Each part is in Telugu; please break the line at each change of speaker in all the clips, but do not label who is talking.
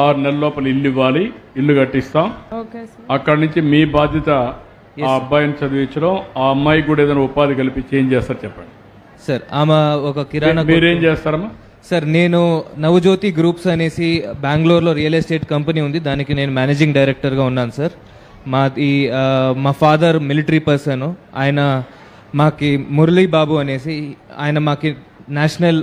ఆరు నెలల లోపల ఇల్లు ఇవ్వాలి ఇల్లు కట్టిస్తాం.
Okay sir.
అక్కడి నుంచి మీ బాధ్యత ఆ అబ్బాయిని చదివించడం ఆ అమ్మాయికి కూడా ఏదైనా ఉపాధి కల్పించి ఏం చేస్తారు చెప్పండి.
సార్ ఆమె ఒక కిరాణా
మీరేం చేస్తారమ్మా?
సార్ నేను నవజ్యోతి గ్రూప్స్ అనేసి బెంగళూరులో రియల్ ఎస్టేట్ కంపెనీ ఉంది దానికి నేను మేనేజింగ్ డైరెక్టర్గా ఉన్నాను సార్. మాది ఆ, మా ఫాదర్ మిలిటరీ పర్సన్ ఆయన మాకి మురళీ బాబు అనేసి ఆయన మాకి నేషనల్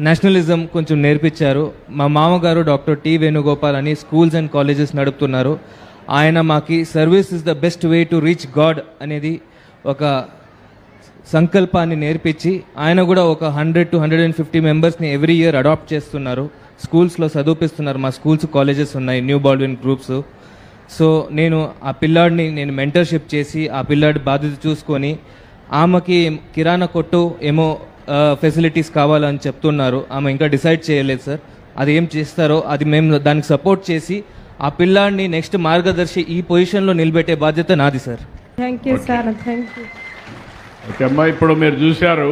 నేషనలిజం కొంచెం నేర్పించారు. మా మామగారు డాక్టర్ టి వేణుగోపాల్ అని స్కూల్స్ అండ్ కాలేజెస్ నడుపుతున్నారు. ఆయన మాకి service is the best way to reach God అనేది ఒక సంకల్పాన్ని నేర్పించి ఆయన కూడా ఒక hundred to hundred and fifty మెంబర్స్ని ఎవ్రీ ఇయర్ అడాప్ట్ చేస్తున్నారు. స్కూల్స్లో చదివిపిస్తున్నారు. మా స్కూల్స్ కాలేజెస్ ఉన్నాయి న్యూ బాల్విన్ గ్రూప్స్. సో నేను ఆ పిల్లాడిని నేను మెంటర్షిప్ చేసి ఆ పిల్లాడి బాధ్యత చూసుకొని ఆమెకి కిరాణా కొట్టు ఏమో ఫెసిలిటీస్ కావాలని చెప్తున్నారు. ఆమె ఇంకా డిసైడ్ చేయలేదు సార్ అది ఏం చేస్తారో అది మేము దానికి సపోర్ట్ చేసి ఆ పిల్లాడిని నెక్స్ట్ మార్గదర్శి ఈ పొజిషన్లో నిలబెట్టే బాధ్యత నాది sir
thank you sir thank you
okay అమ్మా ఇప్పుడు మీరు చూశారు.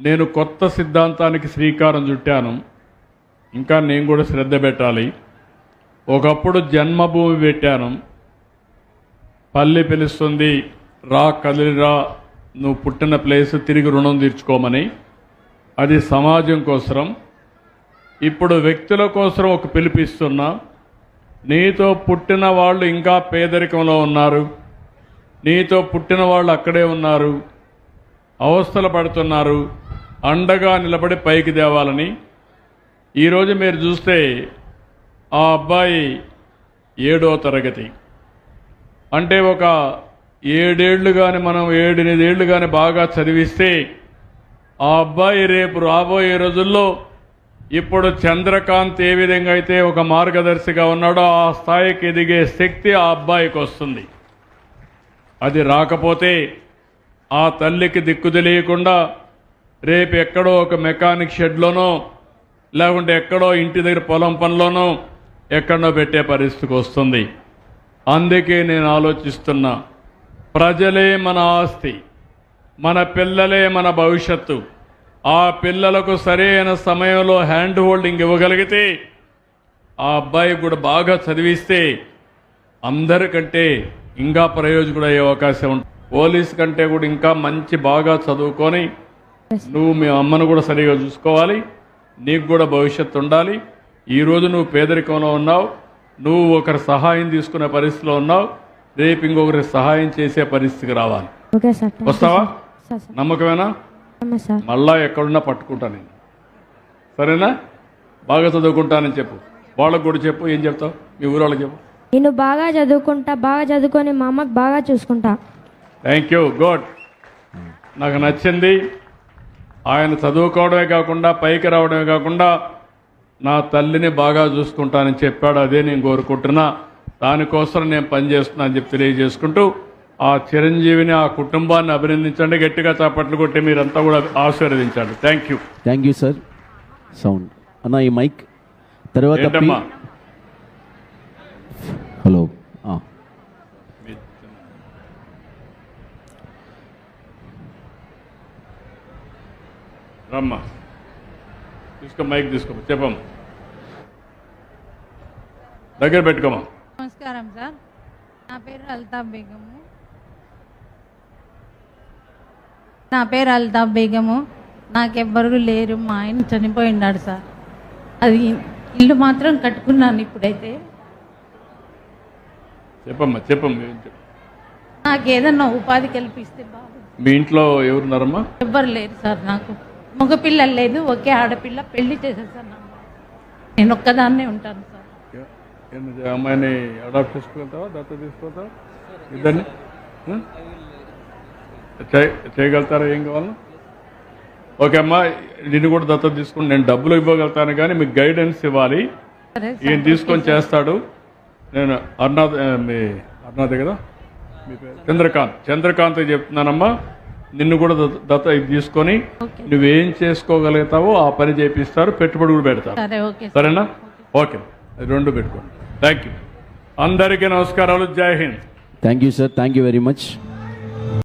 నేను కొత్త సిద్ధాంతానికి శ్రీకారం చుట్టాను. ఇంకా నేను కూడా శ్రద్ధ పెట్టాలి. ఒకప్పుడు జన్మభూమి పెట్టాను. పల్లి పిలుస్తుంది రా కదిలిరా నువ్వు పుట్టిన ప్లేస్ తిరిగి రుణం తీర్చుకోమని. అది సమాజం కోసరం. ఇప్పుడు వ్యక్తుల కోసం ఒక పిలిపిస్తున్నా. నీతో పుట్టిన వాళ్ళు ఇంకా పేదరికంలో ఉన్నారు. నీతో పుట్టిన వాళ్ళు అక్కడే ఉన్నారు. అవస్థలు పడుతున్నారు. అండగా నిలబడి పైకి తేవాలని. ఈరోజు మీరు చూస్తే ఆ అబ్బాయి ఏడో తరగతి. అంటే ఒక ఏడేళ్ళు కానీ మనం ఏడెనిమిదేళ్ళు కానీ బాగా చదివిస్తే ఆ అబ్బాయి రేపు రాబోయే రోజుల్లో ఇప్పుడు చంద్రకాంత్ ఏ విధంగా అయితే ఒక మార్గదర్శిగా ఉన్నాడో ఆ స్థాయికి ఎదిగే శక్తి ఆ అబ్బాయికి వస్తుంది. అది రాకపోతే ఆ తల్లికి దిక్కు తెలియకుండా రేపు ఎక్కడో ఒక మెకానిక్ షెడ్లోనో లేకుంటే ఎక్కడో ఇంటి దగ్గర పొలం పనిలోనో ఎక్కడో పెట్టే పరిస్థితికి వస్తుంది. అందుకే నేను ఆలోచిస్తున్నా ప్రజలే మన ఆస్తి మన పిల్లలే మన భవిష్యత్తు. ఆ పిల్లలకు సరైన సమయంలో హ్యాండ్ హోల్డింగ్ ఇవ్వగలిగితే ఆ అబ్బాయి కూడా బాగా చదివిస్తే అందరికంటే ఇంకా ప్రయోజకుడు అయ్యే అవకాశం ఉంటుంది. పోలీస్ కంటే కూడా ఇంకా మంచి బాగా చదువుకొని నువ్వు మీ అమ్మను కూడా సరిగా చూసుకోవాలి. నీకు కూడా భవిష్యత్తు ఉండాలి. ఈరోజు నువ్వు పేదరికంలో ఉన్నావు. నువ్వు ఒకరి సహాయం తీసుకునే పరిస్థితిలో ఉన్నావు. రేపు ఇంకొకరి సహాయం చేసే పరిస్థితికి రావాలి. వస్తావా? నమ్మకమేనా? మళ్ళా ఎక్కడున్నా పట్టుకుంటా నేను. సరేనా? బాగా చదువుకుంటానని చెప్పు. వాళ్ళకు కూడా చెప్పు ఏం చెప్తావు? మీ ఊరు వాళ్ళకి చెప్పు.
నేను బాగా చదువుకుంటా బాగా చదువుకొని మా అమ్మకి బాగా చూసుకుంటా.
థ్యాంక్ యూ గుడ్ నాకు నచ్చింది. ఆయన చదువుకోవడమే కాకుండా పైకి రావడమే కాకుండా నా తల్లిని బాగా చూసుకుంటానని చెప్పాడు. అదే నేను కోరుకుంటున్నా. దానికోసం నేను పనిచేస్తున్నా అని చెప్పి తెలియజేసుకుంటూ ఆ చిరంజీవిని ఆ కుటుంబాన్ని అభినందించండి. గట్టిగా చప్పట్లు కొట్టి మీరంతా కూడా ఆశీర్వదించండి. Thank you
thank you sir sound అన్న ఈ మైక్ తర్వాత హలో.
రమ్మా. తీసుకో మైక్ తీసుకో. చెప్పమ్మా. దగ్గర పెట్టుకోమా
నమస్కారం సార్. నా పేరు అల్తాఫ్ బేగము. నా పేరు అల్తాఫ్ బేగము. నాకెవ్వరు లేరు మా ఆయన చనిపోయినాడు సార్. అది ఇల్లు మాత్రం కట్టుకున్నాను ఇప్పుడైతే.
చెప్పమ్మా చెప్పమ్మా.
నాకు ఏదన్నా ఉపాధి కల్పిస్తే బాగుంది
మీ ఇంట్లో ఎవరున్నారమ్మా
ఎవ్వరు లేరు సార్ నాకు. మగ పిల్లలు లేదు ఒకే ఆడపిల్ల పెళ్ళి చేసేసాను నేను ఒక్కదాన్నే ఉంటాను సార్.
అమ్మాయిని అడాప్ట్ చేసుకుంటావా దత్త తీసుకుంటావా? ఇద్దరిని? చేయగలుగుతారా ఏం కావాలా? ఓకే అమ్మా నిన్ను కూడా దత్తత తీసుకుని నేను డబ్బులు ఇవ్వగలుగుతాను కానీ మీకు గైడెన్స్ ఇవ్వాలి. ఈయన తీసుకొని చేస్తాడు. నేను అరుణాథ్ మీ అరుణాథ్ కదా? మీ పేరు? చంద్రకాంత్. చంద్రకాంత్ చెప్తున్నానమ్మా నిన్ను కూడా దత్త- తీసుకొని నువ్వేం చేసుకోగలుగుతావో ఆ పని చేపిస్తారు పెట్టుబడి కూడా పెడతారు. సరేనా? ఓకే. రెండు పెట్టుకోండి థ్యాంక్ యూ అందరికీ నమస్కారాలు. జై Hind.
Thank you sir thank you very much